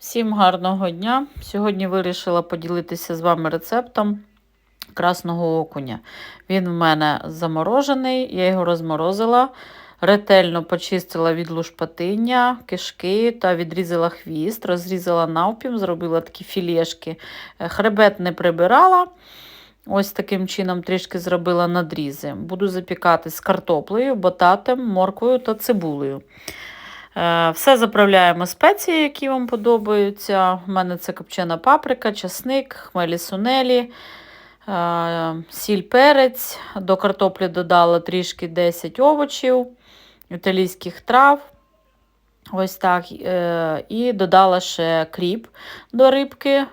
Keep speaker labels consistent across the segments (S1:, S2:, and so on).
S1: Всім гарного дня! Сьогодні вирішила поділитися з вами рецептом красного окуня. Він в мене заморожений, я його розморозила, ретельно почистила від лушпатиння, кишки та відрізала хвіст, розрізала навпім, зробила такі філешки. Е, Хребет не прибирала. Ось таким чином трішки зробила надрізи. Буду запікати з картоплею, бататом, морквою та цибулею. Е, Все заправляємо спеції, які вам подобаються. У мене це копчена паприка, часник, хмелі сунелі, е, сіль перець. До картоплі додала трішки 10 овочів, італійських трав. Ось так. Е, І додала ще кріп до рибки.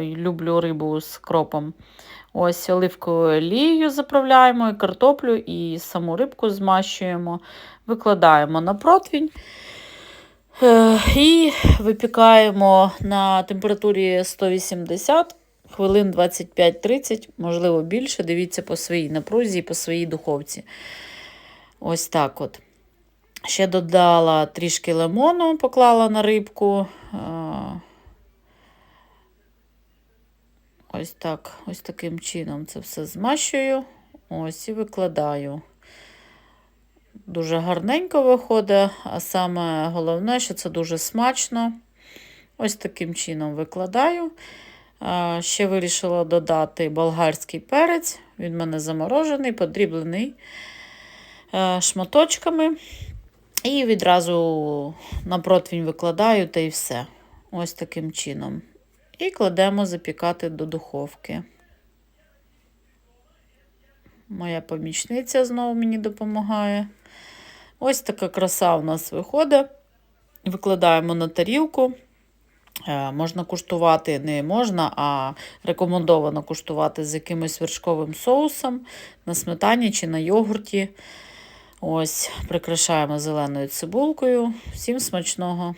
S1: Люблю рибу з кропом. Ось оливковою олією заправляємо і картоплю, і саму рибку змащуємо, викладаємо на противень. Е, І випікаємо на температурі 180 хвилин 25-30, можливо більше. Дивіться по своїй напрузі і по своїй духовці. Ось так от. Ще додала трішки лимону, поклала на рибку. Ось так, ось таким чином це все змащую. Ось і викладаю. Дуже гарненько виходить, а саме головне, що це дуже смачно. Ось таким чином викладаю. Ще вирішила додати болгарський перець. Він в мене заморожений, подріблений е, шматочками. І відразу на противень викладаю та і все. Ось таким чином. І кладемо запікати до духовки. Моя помічниця знову мені допомагає. Ось така краса у нас виходить. Викладаємо на тарілку. Е, Можна куштувати, не можна, а рекомендовано куштувати з якимось вершковим соусом на сметані чи на йогурті. Ось, прикрашаємо зеленою цибулкою. Всім смачного!